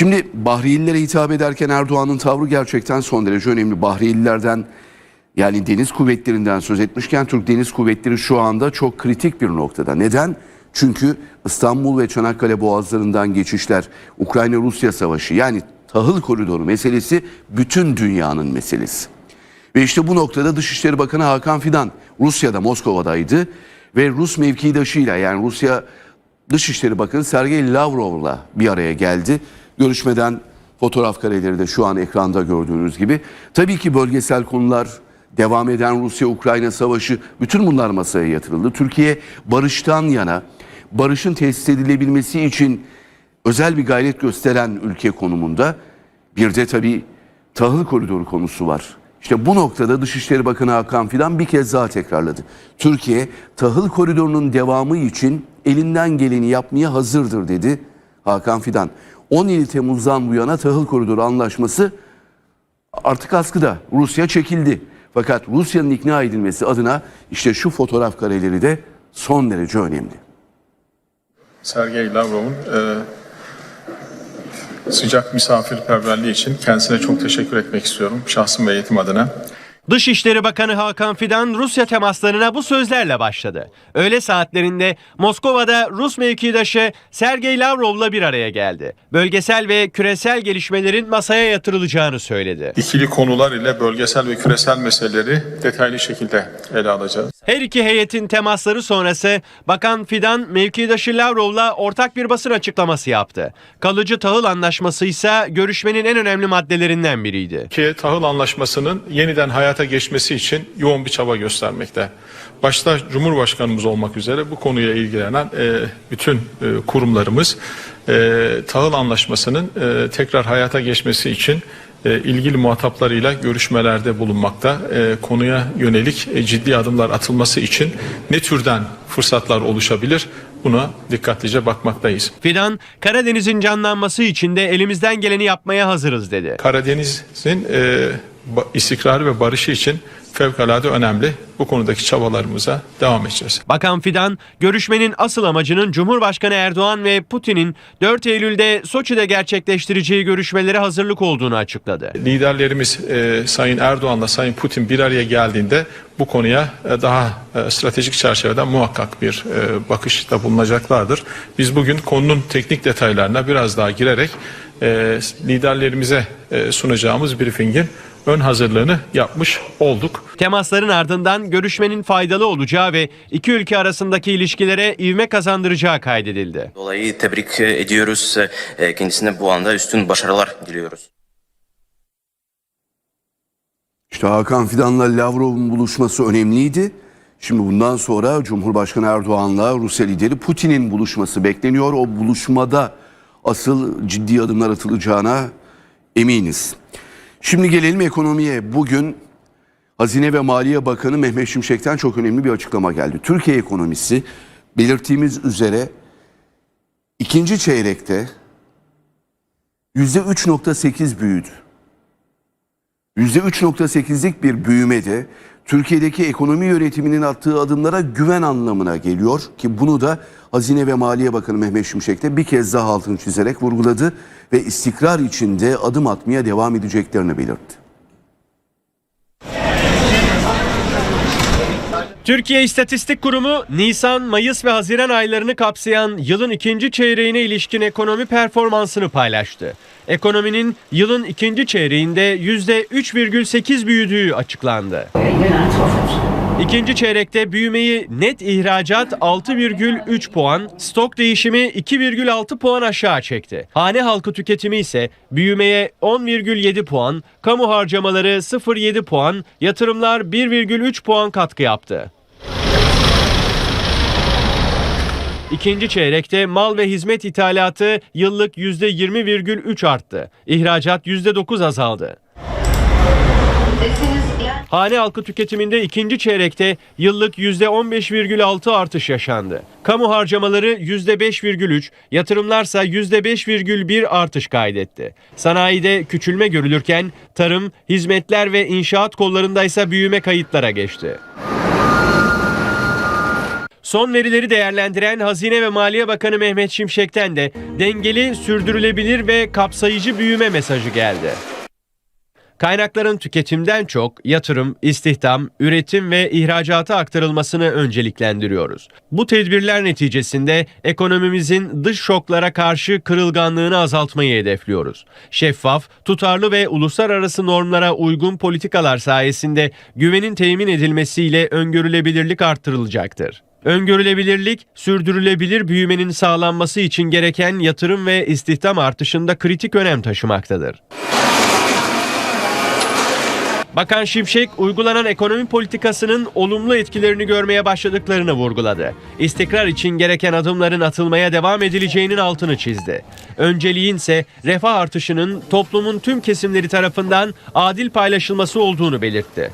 Şimdi Bahriyelilere hitap ederken Erdoğan'ın tavrı gerçekten son derece önemli. Bahriyelilerden yani deniz kuvvetlerinden söz etmişken Türk Deniz Kuvvetleri şu anda çok kritik bir noktada. Neden? Çünkü İstanbul ve Çanakkale boğazlarından geçişler, Ukrayna-Rusya savaşı yani tahıl koridoru meselesi bütün dünyanın meselesi. Ve işte bu noktada Dışişleri Bakanı Hakan Fidan Rusya'da Moskova'daydı ve Rus mevkidaşıyla yani Rusya Dışişleri Bakanı Sergey Lavrov'la bir araya geldi. Görüşmeden fotoğraf kareleri de şu an ekranda gördüğünüz gibi. Tabii ki bölgesel konular, devam eden Rusya-Ukrayna savaşı bütün bunlar masaya yatırıldı. Türkiye barıştan yana, barışın tesis edilebilmesi için özel bir gayret gösteren ülke konumunda. Bir de tabii tahıl koridoru konusu var. İşte bu noktada Dışişleri Bakanı Hakan Fidan bir kez daha tekrarladı. Türkiye tahıl koridorunun devamı için elinden geleni yapmaya hazırdır dedi Hakan Fidan. 17 Temmuz'dan bu yana tahıl koridoru anlaşması artık askıda. Rusya çekildi. Fakat Rusya'nın ikna edilmesi adına işte şu fotoğraf kareleri de son derece önemli. Sergey Lavrov'un e, sıcak misafirperverliği için kendisine çok teşekkür etmek istiyorum şahsım ve eğitim adına. Dışişleri Bakanı Hakan Fidan Rusya temaslarına bu sözlerle başladı. Öğle saatlerinde Moskova'da Rus mevkidaşı Sergey Lavrov'la bir araya geldi. Bölgesel ve küresel gelişmelerin masaya yatırılacağını söyledi. İkili konular ile bölgesel ve küresel meseleleri detaylı şekilde ele alacağız. Her iki heyetin temasları sonrası Bakan Fidan mevkidaşı Lavrov'la ortak bir basın açıklaması yaptı. Kalıcı tahıl anlaşması ise görüşmenin en önemli maddelerinden biriydi. Türkiye tahıl anlaşmasının yeniden hayata geçmesi için yoğun bir çaba göstermekte. Başta Cumhurbaşkanımız olmak üzere bu konuya ilgilenen e, bütün e, kurumlarımız e, tahıl anlaşmasının e, tekrar hayata geçmesi için ilgili muhataplarıyla görüşmelerde bulunmakta. E, konuya yönelik e, ciddi adımlar atılması için ne türden fırsatlar oluşabilir buna dikkatlice bakmaktayız. Fidan, Karadeniz'in canlanması için de elimizden geleni yapmaya hazırız dedi. Karadeniz'in e, istikrarı ve barışı için fevkalade önemli. Bu konudaki çabalarımıza devam edeceğiz. Bakan Fidan, görüşmenin asıl amacının Cumhurbaşkanı Erdoğan ve Putin'in 4 Eylül'de Soçi'de gerçekleştireceği görüşmelere hazırlık olduğunu açıkladı. Liderlerimiz e, Sayın Erdoğan'la Sayın Putin bir araya geldiğinde bu konuya e, daha e, stratejik çerçeveden muhakkak bir e, bakışta bulunacaklardır. Biz bugün konunun teknik detaylarına biraz daha girerek e, liderlerimize e, sunacağımız briefingin ön hazırlığını yapmış olduk. Temasların ardından görüşmenin faydalı olacağı ve iki ülke arasındaki ilişkilere ivme kazandıracağı kaydedildi. Dolayı tebrik ediyoruz. E, Kendisine bu anda üstün başarılar diliyoruz. İşte Hakan Fidan'la Lavrov'un buluşması önemliydi. Şimdi bundan sonra Cumhurbaşkanı Erdoğan'la Rusya lideri Putin'in buluşması bekleniyor. O buluşmada asıl ciddi adımlar atılacağına eminiz. Şimdi gelelim ekonomiye. Bugün Hazine ve Maliye Bakanı Mehmet Şimşek'ten çok önemli bir açıklama geldi. Türkiye ekonomisi belirttiğimiz üzere ikinci çeyrekte %3.8 büyüdü. %3.8'lik bir büyümede Türkiye'deki ekonomi yönetiminin attığı adımlara güven anlamına geliyor ki bunu da Hazine ve Maliye Bakanı Mehmet Şimşek de bir kez daha altını çizerek vurguladı ve istikrar içinde adım atmaya devam edeceklerini belirtti. Türkiye İstatistik Kurumu Nisan, Mayıs ve Haziran aylarını kapsayan yılın ikinci çeyreğine ilişkin ekonomi performansını paylaştı. Ekonominin yılın ikinci çeyreğinde %3,8 büyüdüğü açıklandı. İkinci çeyrekte büyümeyi net ihracat 6,3 puan, stok değişimi 2,6 puan aşağı çekti. Hane halkı tüketimi ise büyümeye 10,7 puan, kamu harcamaları 0,7 puan, yatırımlar 1,3 puan katkı yaptı. İkinci çeyrekte mal ve hizmet ithalatı yıllık %20,3 arttı. İhracat %9 azaldı. Hane halkı tüketiminde ikinci çeyrekte yıllık %15,6 artış yaşandı. Kamu harcamaları %5,3, yatırımlarsa %5,1 artış kaydetti. Sanayide küçülme görülürken tarım, hizmetler ve inşaat kollarında ise büyüme kayıtlara geçti. Son verileri değerlendiren Hazine ve Maliye Bakanı Mehmet Şimşek'ten de dengeli, sürdürülebilir ve kapsayıcı büyüme mesajı geldi. Kaynakların tüketimden çok yatırım, istihdam, üretim ve ihracata aktarılmasını önceliklendiriyoruz. Bu tedbirler neticesinde ekonomimizin dış şoklara karşı kırılganlığını azaltmayı hedefliyoruz. Şeffaf, tutarlı ve uluslararası normlara uygun politikalar sayesinde güvenin temin edilmesiyle öngörülebilirlik arttırılacaktır. Öngörülebilirlik, sürdürülebilir büyümenin sağlanması için gereken yatırım ve istihdam artışında kritik önem taşımaktadır. Bakan Şimşek uygulanan ekonomi politikasının olumlu etkilerini görmeye başladıklarını vurguladı. İstikrar için gereken adımların atılmaya devam edileceğinin altını çizdi. Önceliğin ise refah artışının toplumun tüm kesimleri tarafından adil paylaşılması olduğunu belirtti.